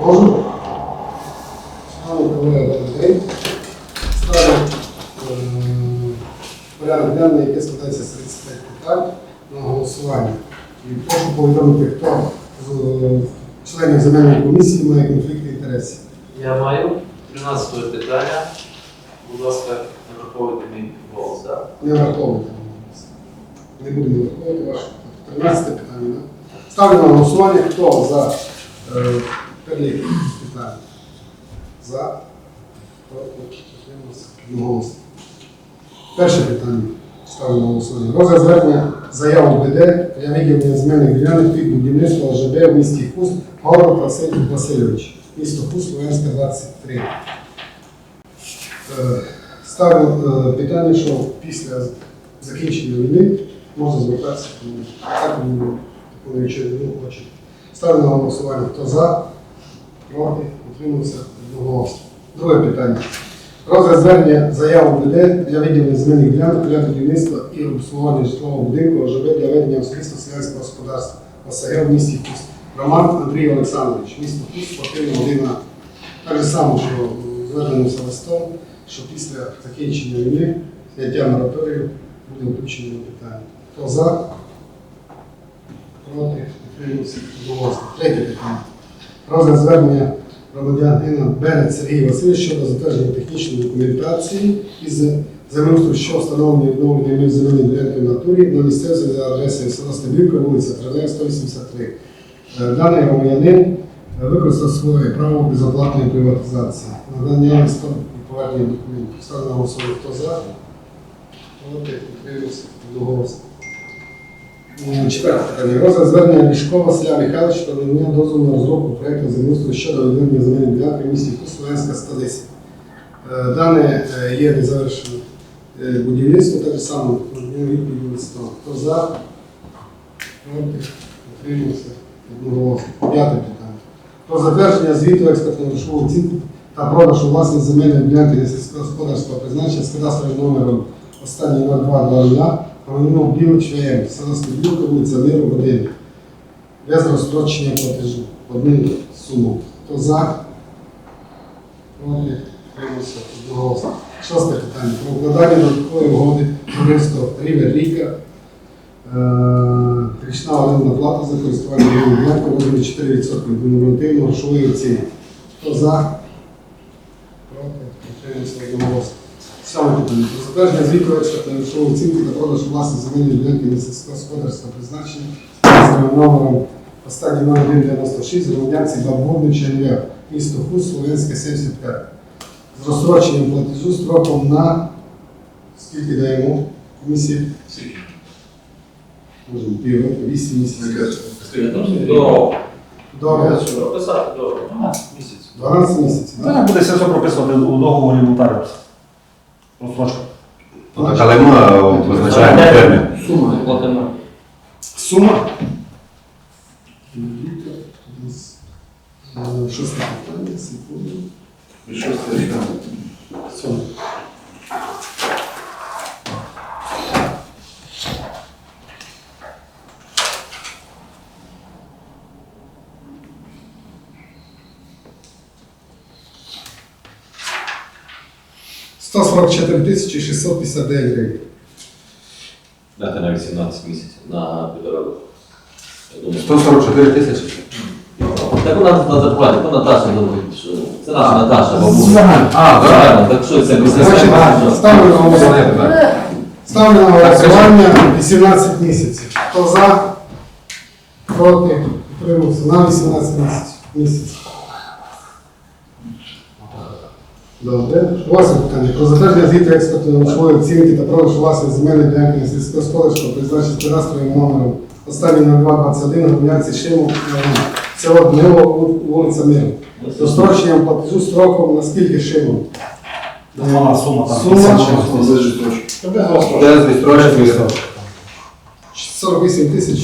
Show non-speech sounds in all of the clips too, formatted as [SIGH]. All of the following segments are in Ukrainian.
Можу? Шановні колеги, добрий день. Ставлю порядок денний, який складається з 35 питань на голосування. І прошу повідомити, хто з е, членів земельної комісії має конфлікт інтересів. Я маю 13 питання. Будь ласка, не враховуйте мій голос, так? Не враховуйте. Не будемо враховувати ваше 13 питання. Ставлю на голосування, хто за е, перелік питань. За. Проти. Перше питання. Ставлю на голосування. Розгляд звернення заяв УБД для виділення земельних ділянок під будівництво ОЖБ в місті Хуст Город Василь Васильович. Місто Хуст, Слов'янська, 23. Е, Ставлю е, питання, що після закінчення війни можна звертатися, тому нічого не хочуть. Ставлю на голосування, хто за, проти, утримався одноголосно. Друге питання. Розгляд звернення заяв УБД для виділення земельних ділянок для будівництва і обслуговування житлового будинку ОЖБ для ведення особисто селянського господарства ОСГ в місті Хуст. Роман Андрій Олександрович, місто Хуст, спортивна година. Так же само, що звернемося листом, що після закінчення війни, зняття мораторію, буде включено питання. Хто за? Проти? Одноголосно. Третє питання. Розгляд звернення громадянина Берець Сергій Васильович щодо затвердження технічної документації із землеустрою, що встановлені відновлення земельної ділянки в натурі на місцевості за адресою села Стебівка, вулиця Тролея, 183. Е, Даний громадянин використав своє право безоплатної приватизації. Надання і повернення документів. Ставлю на голосування. Хто за? Проти? Утримався? Одноголосно. Четверте. Розгляд звернення Лішко Василя Михайловича про надання дозволу на розробку проєкту землеустрою щодо відведення земельної ділянки в місті Хуст, Слов'янська. Е, Дане е, є незавершене е, будівництво, так само листом. Хто за? Проти? Утримався? Одноголосно. П'яте питання. Про затвердження звіту експертно-грошової оцінки та продаж у власність земельної ділянки сільськогосподарського призначення з кадастровим номером останній 0200 Громадянин Білич ВМ, село Стеблівка, вулиця Миру, години. Без розстрочення платежу. Одну суму. Хто за? Проти? Одноголосно. Шосте питання. Про укладання додаткової угоди товариство Рівер Ріка. Е, Річна орендна плата за користування ділянкою розмірі 4% від нормативно грошової оцінки. Хто за? Проти? Утримався? Одноголосно. Саме питання. Затвердження звіту експертної грошової оцінки та продаж власних земельної ділянки для сільськогосподарського призначення з номером останній номер 196 громадянці Бабовнича НВ, місто Хуст, Слов'янська, 75. З розстроченням платежу строком на скільки даємо комісії? Можемо півроку, 8 місяців. До До прописати до місяць. 12 місяців. Не буде все прописувати у договорі нотаріуса. Ну, так, але ми визначаємо термін. Сума. Платина. Сума? Шосте питання, секунду. Шосте питання. Сума. 44 тисячі 659 гривень. Дати на 18 місяців на півтора року. 144 тисячі. Ну, так у нас на зарплаті, то Наташа думає, що це наша Наташа бабуся. А, Правильно, так що це бізнес? Ставлю на голосування. Ставлю на голосування 18 місяців. Хто за? Проти? Утримався. На 18 місяців. місяців. Добре. Восьме питання. Про затвердження звіту експортної грошової оцінки та продаж власних земельних ділянки на сільськогосподарського призначення з кадастровим номером останній 0221 громадянці Шиму село Дмило, вулиця Миру. З розстроченням платежу строком на скільки Шиму? Мала сума там. Сума? 50 чимось. Де з відстрочкою? 48 тисяч.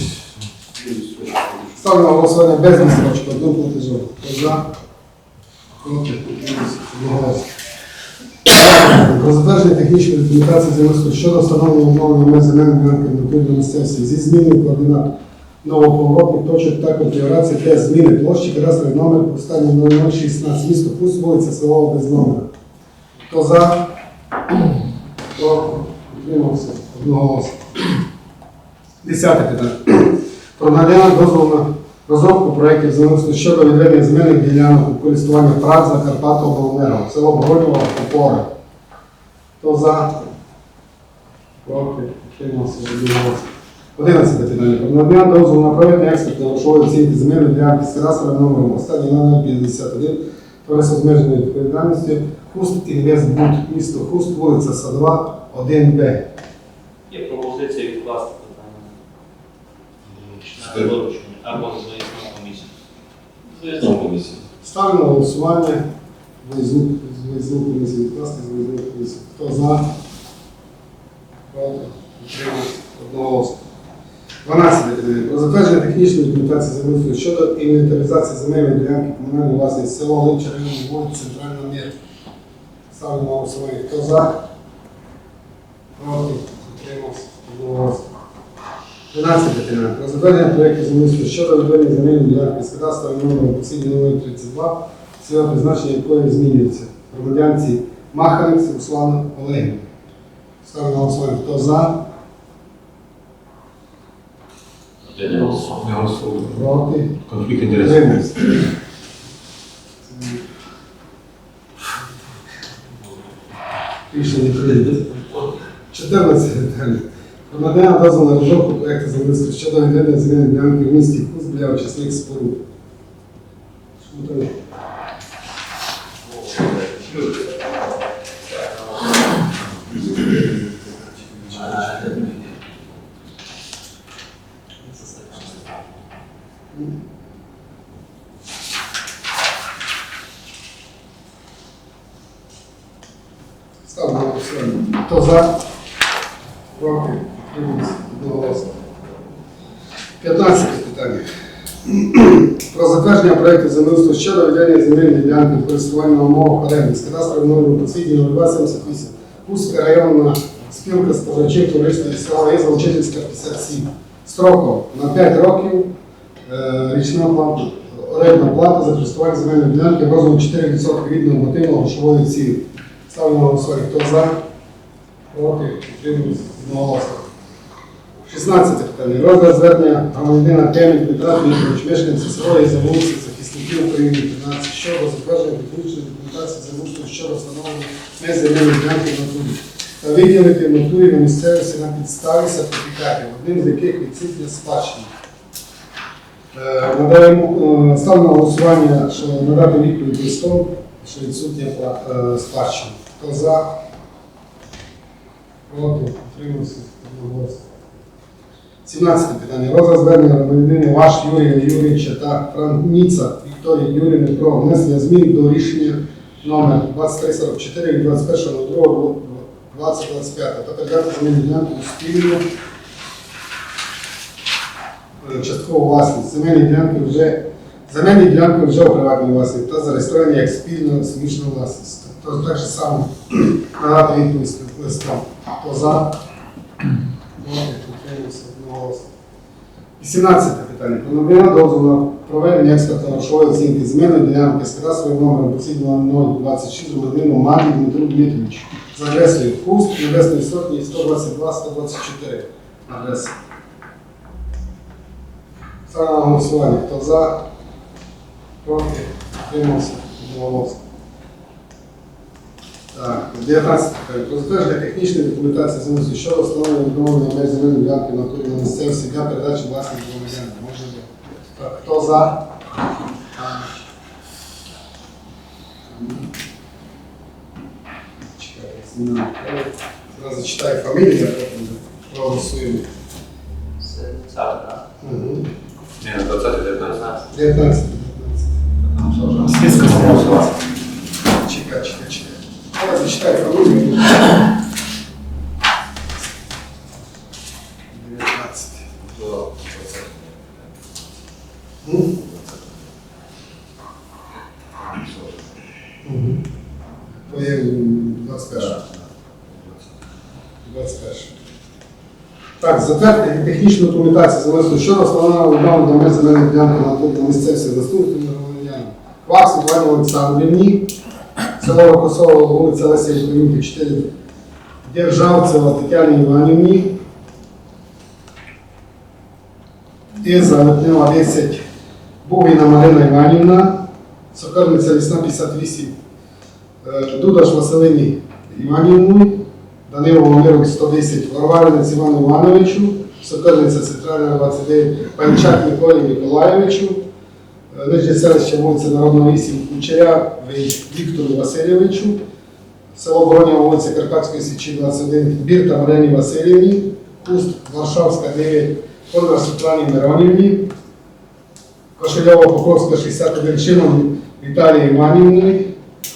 Ставлю на голосування без відстрочки, одну платежу. За? Про затвердження технічної документації землеустрою щодо встановлення відновлення меж земельної на місцевості зі зміною координат новоповоротних точок та конфігурації для зміни площі кадастровий номер останній 0016 місто Пусть, вулиця Селова без номера. Хто за? Хто утримався? Одноголосно. Десяте питання. Про надання дозволу на розробку проєктів землеустрою щодо відведення земельних ділянок у користування прав Закарпаття обленерго, село Бородіво, Опори. Хто за? Проти? Утримався? Одноголосно. 11 питання. Надання дозволу на проведення експертної грошової оцінки земельної ділянки з кадастровим номером останній номер 51 товариство з обмеженою відповідальністю Хуст Інвестбуд, місто Хуст, вулиця Садова, 1Б. Є пропозиція відкласти питання. Або з виїзну комісію. З Знову виїзну комісія. Ставлю на голосування виїзну комісію, відкласти з виїзну комісію. Хто за? Проти? Утримався? Одноголосно. 12 питання. Про затвердження технічної документації землеустрою щодо інвентаризації земельної ділянки комунальної власності село Липча, район вулиць Центральна Мір. Ставлю на голосування. Хто за? Проти? Утримався? 12 питання. Про затвердження проєкту землеустрою щодо відведення земельної ділянки з кадастровим номером посільний номер 32, цільове призначення якої змінюється. Громадянці Маханець Руслана Олегівна. Ставлю на голосування. Хто за? Голос. Не голосую. Проти? Конфлікт інтересів. Рішення прийнято. 14 питання. Надання дозволу на розробку проєкту землеустрою щодо відведення земельної ділянки в місті Хуст для очисних споруд. Там? Ставлю на голосування. Хто за? Проти? Утримався? 15 питання. Про затвердження проєкту землеустрою щодо ведення земельної ділянки користування на умовах оренди з кадастровим номером посвідчення 0278. Курська районна спілка споживачів туристів села Єза Учительська 57. Строком на 5 років е, річна плата, орендна плата за користування земельної ділянки в розмірі 4% від нормативного грошової ціни. Ставлю на голосування. Хто за? Проти? Утримуюсь? Одноголосно. 16 питання. Розгляд звернення громадянина Темі Дмитра Дмитрович, мешканця села за вулиці захисників України 13 щодо затвердження технічної документації землеустрою щодо встановлення меж земельної ділянки в натурі та виділити натурі на місцевості на підставі сертифікатів, одним з яких відсутня спадщина. Е, Надаємо е, ставимо на голосування, що надати відповідь листом, що відсутня е, спадщина. Хто за? Проти? Утримався? Одноголосно. 17 питання. Розгляд звернення громадянина Ваш Юрія Юрійовича та Франніца Вікторії Юріївни про внесення змін до рішення номер 2344 від 21.02.2025 та передати земельну ділянку у спільну е, часткову власність. Земельні ділянки вже земельні ділянки вже у приватній власності та зареєстровані як спільна суміжна власність. Тобто так же само [CLEARS THROAT] надати відповідь листом. Хто за? Проти? Одноголосно. 18 питання. Про надання дозволу на проведення експертної грошової оцінки земельної ділянки з кадастровим номером посільного 026 громадянину Маді Дмитру Дмитровичу за адресою Хуст, Небесної Сотні 122-124 адреса. Ставлю на голосування. Хто за? Проти? Утримався? Одноголосно. Так, 19 питання. Про затвердження технічної документації землі щодо встановлення відновлення меж земельної ділянки на місцевості для передачі власних громадян. Може бути. Так, хто за? Чекай, я. Зараз зачитаю фамілію, а потім проголосуємо. Це цар, так? Угу. Ні, 20 19 19. 19. Там все вже. Списка самого Чекай, чекай, чекай. Давай зачитай фамилию. 19. 20. Ну, я 25. 25. Так, затвердити технічну документацію залежно, що розставлена на до земельної ділянки на місцевці заступників Кваксу Олександрівні село Рокосово, вулиця Леся Українки, 4, Державцева Тетяні Іванівні, Іза Липнева 10, Бугіна Марина Іванівна, Сокольниця Лісна 58, е, Дудаш Василині Іванівні, Данило Володимирович 110, Варваринець Івану Івановичу, Сокольниця Центральна 29, Панчак Миколі Миколаєвичу, Нижнє селище вулиця Народна 8, Кучеря Віктору Васильовичу, село Броня, вулиця Карпатської Січі 21, Бірта Марені Васильівні, Куст Варшавська 9, Кондра Світлані Миронівні, Кошельова Покровська 61 Шимон Віталії Іванівні,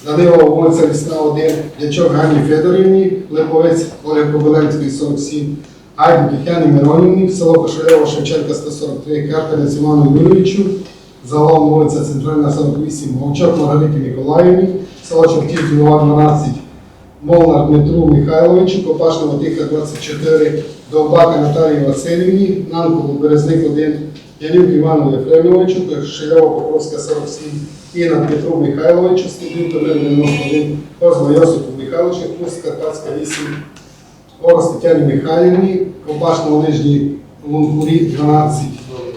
Данилова вулиця Лісна 1, Дячок Гані Федорівні, Липовець Оля Кобиленської 47, Айду Тетяні Миронівні, село Кошельова Шевченка 143, Карпинець Івану Юрійовичу, Загалом вулиця Центральна 48, Вовчок Маргариті Миколаївні, село Чортів Ділова 12, Молнар Дмитру Михайловичу, Копашного Тиха 24, Довбака Наталії Васильівні, Нанкову Березник 1, Янюк Івану Єфремовичу, Шельова Покровська 47, Інна Петру Михайловичу, Студінка 91, Козла Йосипу Михайловичу, Курс Карпатська 8, Орос Тетяні Михайлівні, Копашного Нижній Лункурі 12,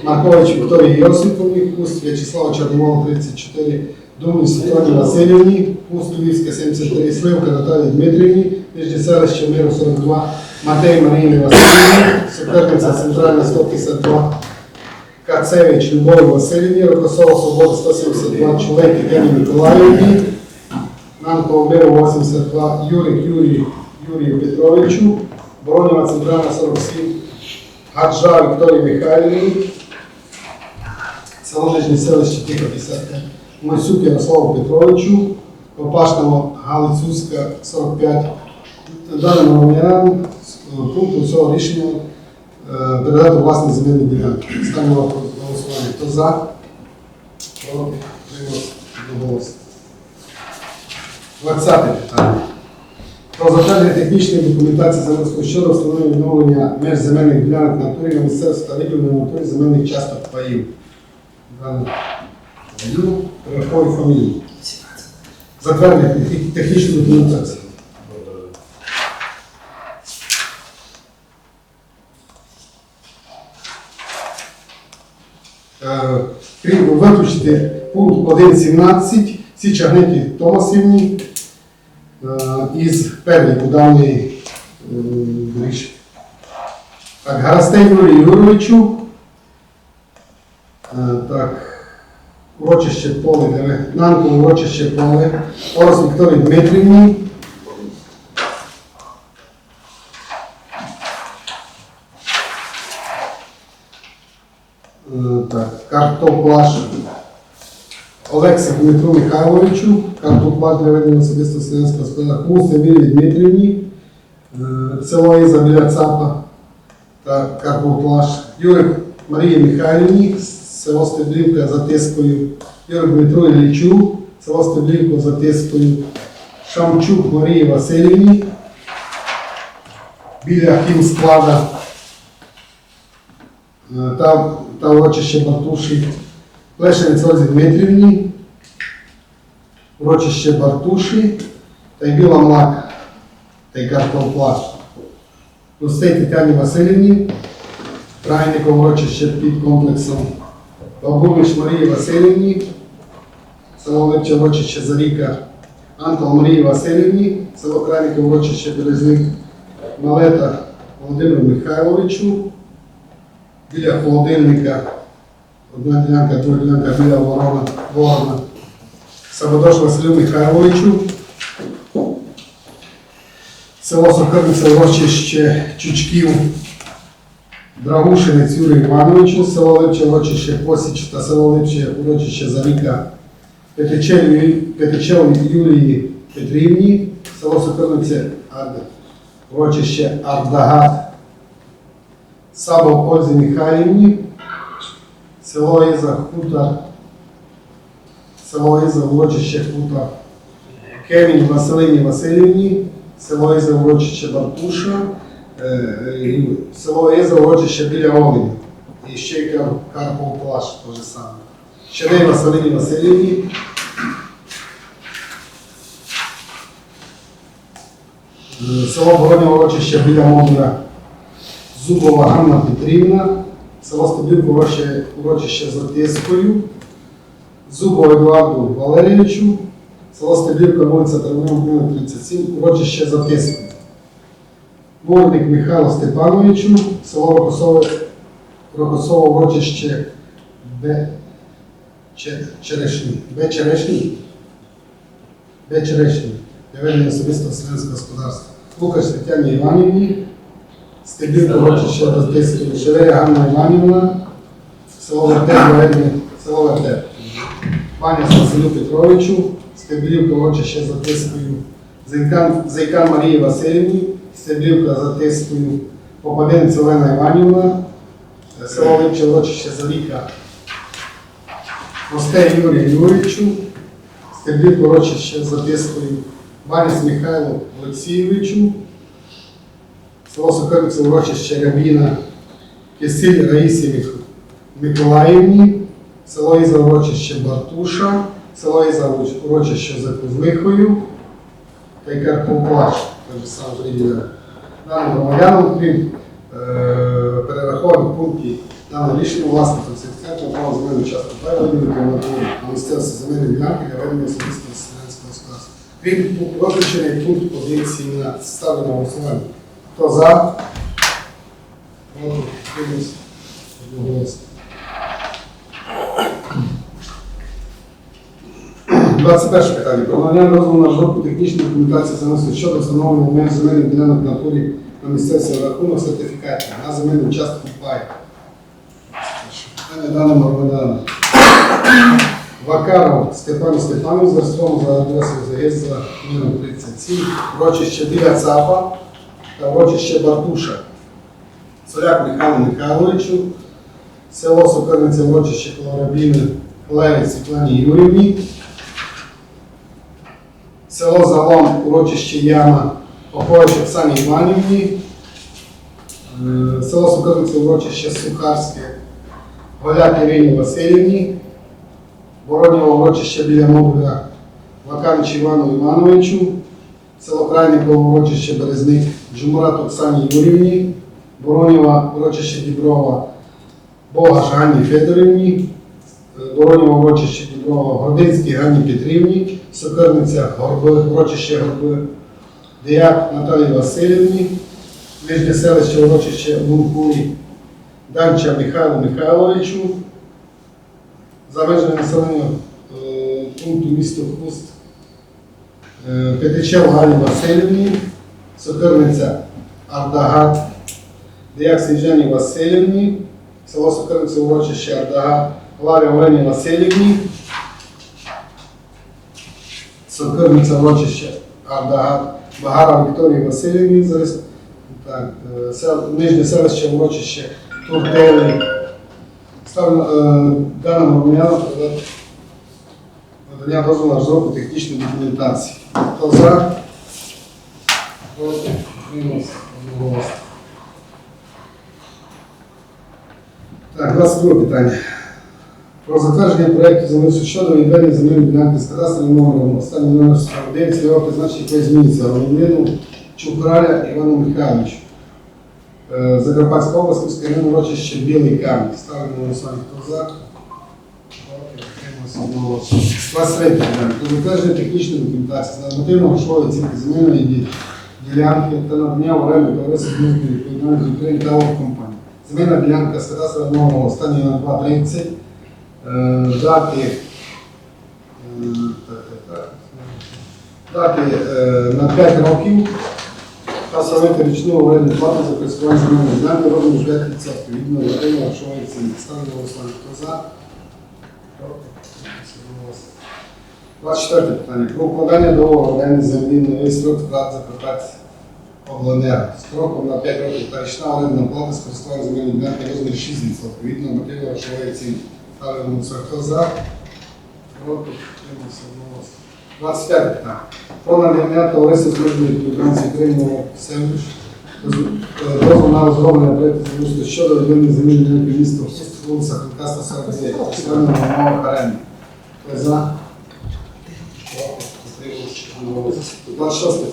Маркович Вікторії Йосиповні, Куст В'ячеслава Чорновола 34, Думні Світлані Васильівні, Куст Львівська 73, Сливка Наталії Дмитрівні, Нижнє селище Миру 42, Матей Маріни Васильівні, Суперниця Центральна 152, Кацевич Любові Васильівні, Рокосова Свобода 172, Чолек Тетяні Миколаївні, Нанкова Миру 82, Юрик Юрій Юрію Петровичу, Боронєва Центральна 47, Гаджа Вікторії Михайлівні, село Нижнє селище 55, Мойсюк Ярославу Петровичу, Попашного Галицюська 45. Даним громадянам пункту цього рішення передати власні земельні ділянки. Ставимо голосування. Хто за? Проти? Одноголосно. 20 питання. Про затвердження технічної документації земельського щодо встановлення відновлення меж земельних ділянок на натурі на місцевості та виділення на натурі земельних часток паїв. Паїв, перераховую фамілію. Затвердження техні- технічної документації. Е, крім виключити пункт 1.17 всі чагники Томасівні е, із переліку даної е, рішення. Так, Гарастей Юрію Юровичу. Е, Так, урочище поле, де Нанко урочище поле, Орос Вікторії Дмитрівні. Е, Так, картоплаш Олексі Дмитру Михайловичу, картоплаш для ведення особисто селянського господарства, Хмус Емілії Дмитрівні, е, село Іза біля Цапа. Та картоплаш, Юрик Марії Михайлівні, село Стеблівка за Тискою, Юрик Дмитро Іллічу, село Стеблівка за Тискою, Шамчук Марії Васильівні, біля хімсклада, Е, та, та урочище Бартуші, Лешенець Ользі Дмитрівні, урочище Бартуші та й Біла Млак та й Картоплаш. Гостей Тетяні Васильівні, Трайников урочище під комплексом, Бабулич Марії Васильівні, село Липче урочище Заріка, Антон Марії Васильівні, село Крайников урочище Березник, Малета Володимиру Михайловичу, біля холодильника, одна ділянка, друга ділянка біля ворона, ворона. Сабодош Василю Михайловичу, село Сокирниця, урочище Чучків, Драгушинець Юрію Івановичу, село Липче, урочище Посіч та село Липче, урочище Заріка, Петичев Юлії Петрівні, село Ад- урочище Ардагат, Сабо Ользі Михайлівні, село Іза Хутор, село Іза урочище Хутор, Кемінь Василині Васильівні, село Іза урочище Бартуша, е, і село Єза, урочище біля Олені. І ще й Кар- Карпов Плаш, те ж саме. Щедей Василині Васильівні. Е, Село Боронє урочище біля Модура. Зубова Ганна Петрівна. Село Стебілко урочище, за Тискою. Зубов Едуарду Валерійовичу. Село Стебілка, вулиця Травнева, 37, урочище за Тискою. Морник Михайло Степановичу, село Рокосове, Рокосово урочище Б. Че- Черешні. Б. Черешні. Б. Черешні. Для ведення особистого селянського господарства. Лукаш Тетяні Іванівні, Стебілка урочище Тискою, Шерея Ганна Іванівна, село Вертеп, ведення, село Вертеп. Паня Василю Петровичу, Стеблівка урочище за Зайкан, Зайкан Марії Васильівні, Стеблівка за Тискою, Попаденець Олена Іванівна, село Липче урочище Заліка, Мостей Юрію Юрійовичу, Стеблівка урочище за Тискою, Баніс Михайлу Олексійовичу, село Сокольниця урочище Рябіна, Кисиль Раїсі Миколаївні, село Іза урочище Бартуша, село Іза урочище за Кузлихою, та й Даним громадянам, крім е, перерахованих пунктів даного рішення власником сертифікату право земельну частку виділити на місцевості земельної ділянки для ведення особистого селянського господарства. Крім виключений пункт 1.17 ставлю на голосування. Хто за? Проти? Одноголосно. 21 питання. Про надання дозволу на розробку технічної документації заносу щодо встановлення меж земельних ділянок на турі на місцевості рахунок сертифікатів на земельну частку пай. Питання даним громадянам. Вакаров Степан Степанович за Ростовом за адресою заїзд за номером 37, урочище біля ЦАПа та урочище Бартуша. Соляк Михайлу Михайловичу, село Сокольниця, урочище Колорабіни Левець Світлані Юрівні, село Залом, урочище Яма Попович Оксані Іванівні, е, село Сокольниця, урочище Сухарське Голяк Ірині Васильівні, Воронєво урочище біля Модуля Ваканич Івану Івановичу, село Крайниково урочище Березник Джумурат Оксані Юрівні, Воронєва урочище Діброва Богаш Ганні Федорівні, е, Воронєво урочище Гординській Ганні Петрівні, Сокирниця урочище Горби, Деяк Наталії Васильівні, Нижнє селище урочище Лункурі Данча Михайлу Михайловичу, за межами населення е, пункту місто Хуст, е, Петичев Галі Васильівні, Сокирниця Ардагат, Деяк Сніжані Васильівні, село Сокирниця урочище Ардагат, Ларі Олені Васильівні, Сокирниця урочище Ардагат, Багара Вікторії Васильівні, так, е, Нижнє селище урочище Туртели, Ставлю е, даному громадянам надання дозволу на розробку технічної документації. Хто за? Проти? Утримався? Одноголосно. Так, 22 питання. Про затвердження проєкту землеустрою щодо відведення земельної ділянки з кадастровим номером останній номер 49 цільового призначення якої зміниться громадянину Чухраля Івану Михайловичу. Е, Закарпатська область, район, урочище Білий камінь. Ставлю на голосування. Хто за? Проти? Утримався? Одноголосно. 23 питання. Про затвердження технічної документації з нормативно-грошової оцінки земельної ділянки та надання оренду товариства з України та компанії. Земельна ділянка з кадастровим номером останній на 2.30. Е, Дати, е, дати е, на 5 років та встановити річну оренду плату за користування земельної ділянки розмір 5% відповідно до отримання грошової ціни. Ставлю на голосування. Хто за? Проти? 24 питання. Про укладання договору оренди землі новий строк втрат Закарпаття обленерго. Строком на 5 років та річна орендна плата з користування земельної ділянки розмір 6% відповідно до Aralığın Sarkoza. Против, единодушно. 25. Да. По намерения Тауреса с между Луганци и Крейно Сембиш, дозвол на разроване на проекта за Муста Шода, Луганни за Мижи на Кривиста, Обсуст, Лунца, Хакасна, Сарбазе, Сърна на Мала Харен. Кой е за? 26.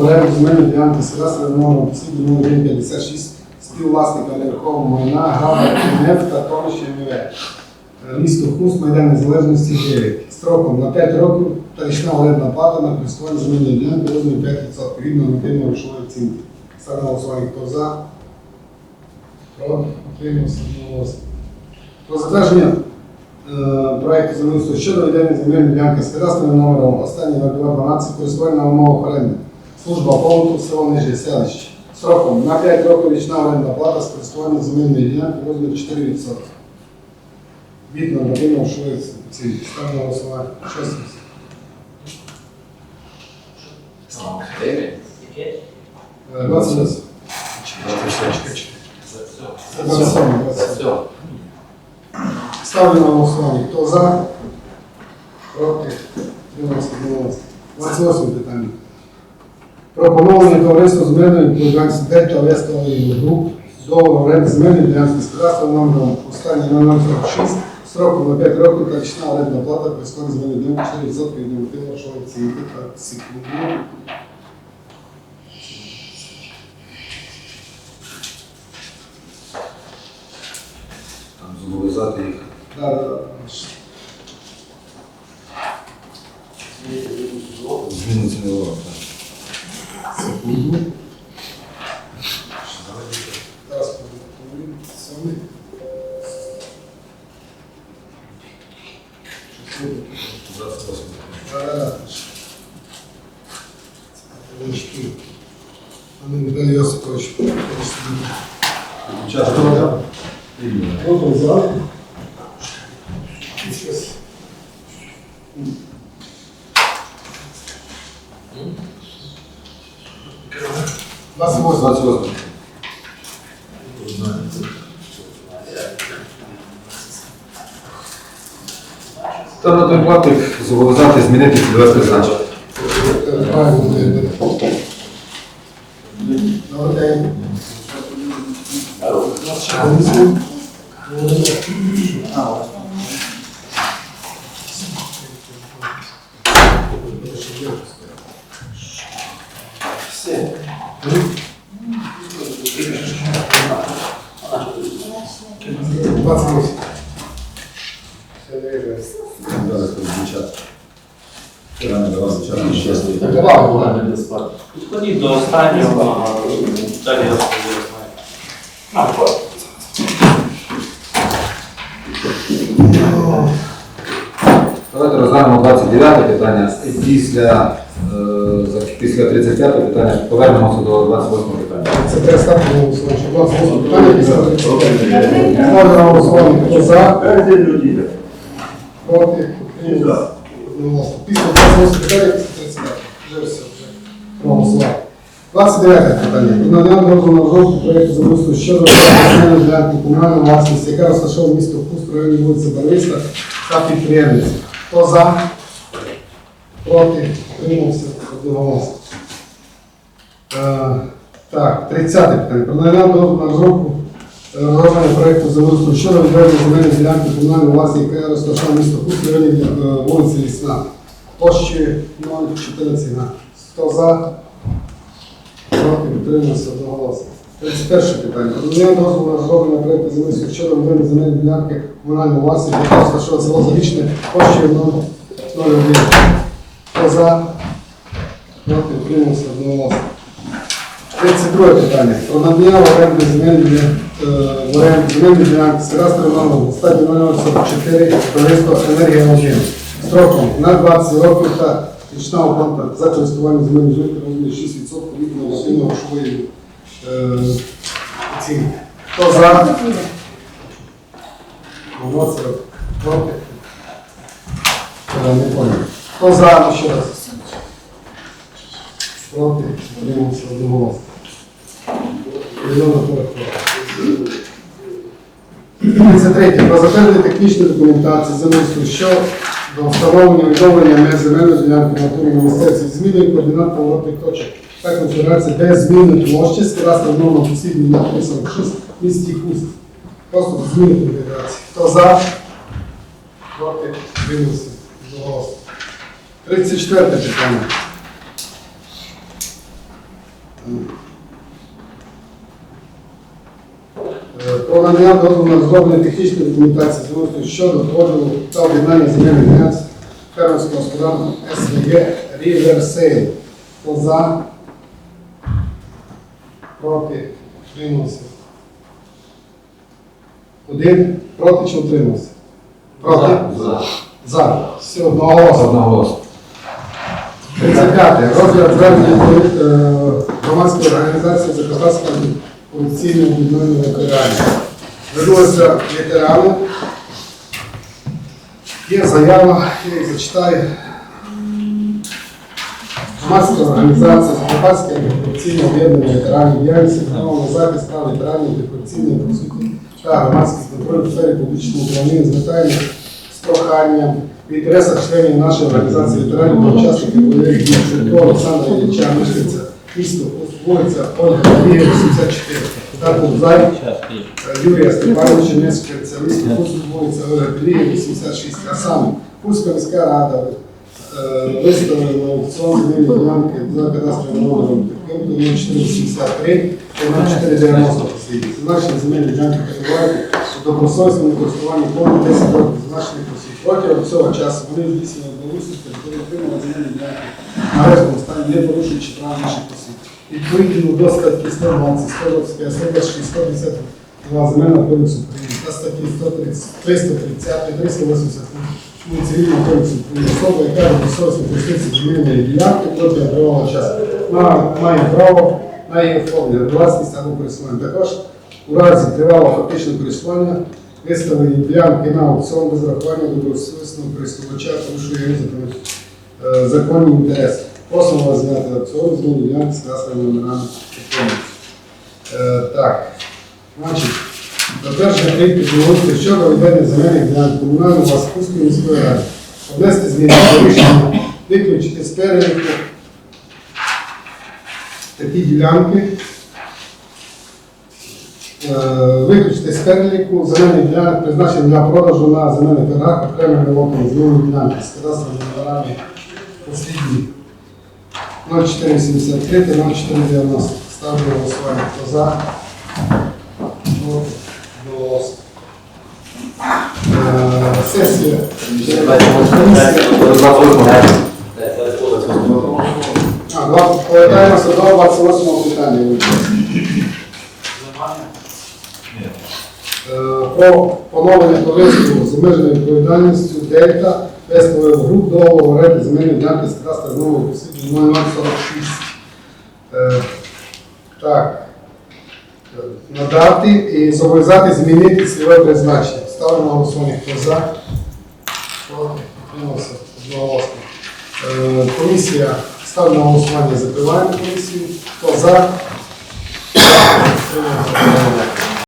Вариант за мен е Дианка Сега, Сърна на Пси, Димон 56. Співвласникам нерухомого майна Грава НФ та Томиші МВ. Місто Хуст, Майдан Незалежності 9. Строком на 5 років та річна орендна плата на користування земельної ділянки розмір 5% рівно нормативної грошової оцінки. Ставлю на голосування, хто за? Проти? Утримався? Одноголосно. Про затвердження е, проекту землеустрою щодо ведення земельної ділянки з кадастровим номером останній 0212 користування на умовах оренди. Служба побуту село Нижнє селище. Строком на 5 років річна орендна плата з користування земельної ділянки розмір 4%. Від нормативного швидкості. Ставлю на голосування. Шостий. Е, 20 27. Це 27, 27. Ставлю на голосування. Хто за? Проти? 11, 12. 28 питання. Про товариство з мирної Дельта Вестової груп. Договору оренди земельної ділянки з кадастровим номером останній номер 46 строком на 5 років та річна орендна плата при складі земельної ділянки 4% від нормативного оцінки та секунду. Тарнатор Платев зобовязати змінити цільове призначення. Добрий день. Після 35 питання повернемося до 28 питання. Це на голосування. 28 питання після 35. Ставлю на голосування. Хто за? Проти? Утримались? Після 28 питання, після 35. Вже все, проголосували. 29 питання. Про надання дозволу на розробку проєкту замислу щодо земельної ділянки комунальної власності, яка розташована в місто Хуст, районі вулиці Барвиста та підприємець. Хто за? Проти? Утримався? Одноголосно. Е, Так, 30 питання. Про надання дозволу на розробку е, розроблення проєкту землеустрою щодо відведення земельної ділянки комунальної власності, яка розташована місто Хуст, районі е, вулиці Лісна. Площі 014 га. Хто за? Проти підтримується одноголосно. 31 питання. Про надання дозволу на розроблення проєкту землеустрою щодо відведення земельної ділянки комунальної власності, яка розташована село Зарічне, площею 001. Хто за? Проти підтримується одноголосно. 32 питання. Про надання в оренду земельної е, в оренду земельної ділянки з кадастровим номером стадії 044 товариство енергія 1 строком на 20 років та річна оплата за користування земельної житки розмірі 6% від нормативної грошової е, оцінки. Хто за? 20. Проти? Е, Не понял. Хто за? Ще раз. Проти? Утримався одноголосно. Порахував. 33. Про затвердження технічної документації земельства щодо встановлення відновлення меж земельної ділянки на натурі на зміни координат поворотних точок та конфігурації без зміни площі з кадастровим номером посібні на 346 місті Хуст. Просто зміни конфігурації. Хто за? Проти? Виносить. Голосно. 34 питання. Про надання дозволу на розроблення технічної документації землеустрою щодо поділу та об'єднання земельних ділянок фермерського господарства СВГ Ріверсейл. Хто за? Проти? Утримався. Один? Проти чи утримався? Проти? За. За. Все, одноголосно. Одноголосно. 35. Розгляд звернення е, громадської організації Закарпатська корупційне об'єднання ветеранів. Звернулися ветерани. Є заява, я їх зачитаю. Громадська організація Закарпатське корупційне об'єднання ветеранів діяльність на захист прав ветеранів антикорупційної просвіти та громадський контроль у сфері публічного управління звертаємо з проханням в інтересах членів нашої організації ветеранів та учасників бойових дій Олександра Ілліча, мешканця місто вулиця Ольга Марія, 84, та Кубзай, Юрія Степановича, мешканця місто Курськ, вулиця Ольга Пілія, 86, а саме Курська міська рада е, виставила аукціон земельні ділянки за кадастровим номером 0483 та 0490 послідні. Зазначені земельні ділянки перебувають у добросовісному користуванні повні 10 років зазначених осіб. Протягом цього часу вони здійснювали благоустрій території отримали земельні ділянки на режиму стані, не порушуючи прав наших осіб. Відповідно до статті 120, 125, 126, 150 Земельного кодексу України та статті 130, 330, 380 Цивільного кодексу України особа, яка добросовісно користується земельною ділянкою протягом тривалого часу, має право на її оформлення, власність або користування. Також у разі тривалого фактичного користування виставлені ділянки на аукціон без рахування добросовісного користувача, тому що е, законні інтереси. Просимо зняти аукціон з ділянки з кадастровими номерами. Так, значить, затвердження проєкту благоустрою щодо ведення земельних ділянок комунального Васкузької міської ради. Внести зміни до рішення, виключити з переліку такі ділянки. Е, Виключити з переліку земельних ділянок, призначених для продажу на земельних торгах окремих лотом земельні ділянки з кадастровими номерами послідні 0483 та 0490. Ставлю голосування. Хто за? Голосно. Е, Сесія. Повертаємося до 28 питання. Е, Про поновлення товариству з обмеженою відповідальністю Дельта Фестової груп до оренди земельної ділянки з кадастра номер посвідчення 0046. Е, Так. Надати і зобов'язати змінити цільове призначення. Ставимо голосування. Хто за? Проти? Одноголосно. Е, Комісія. Ставимо на голосування. Закриваємо комісію. Хто за?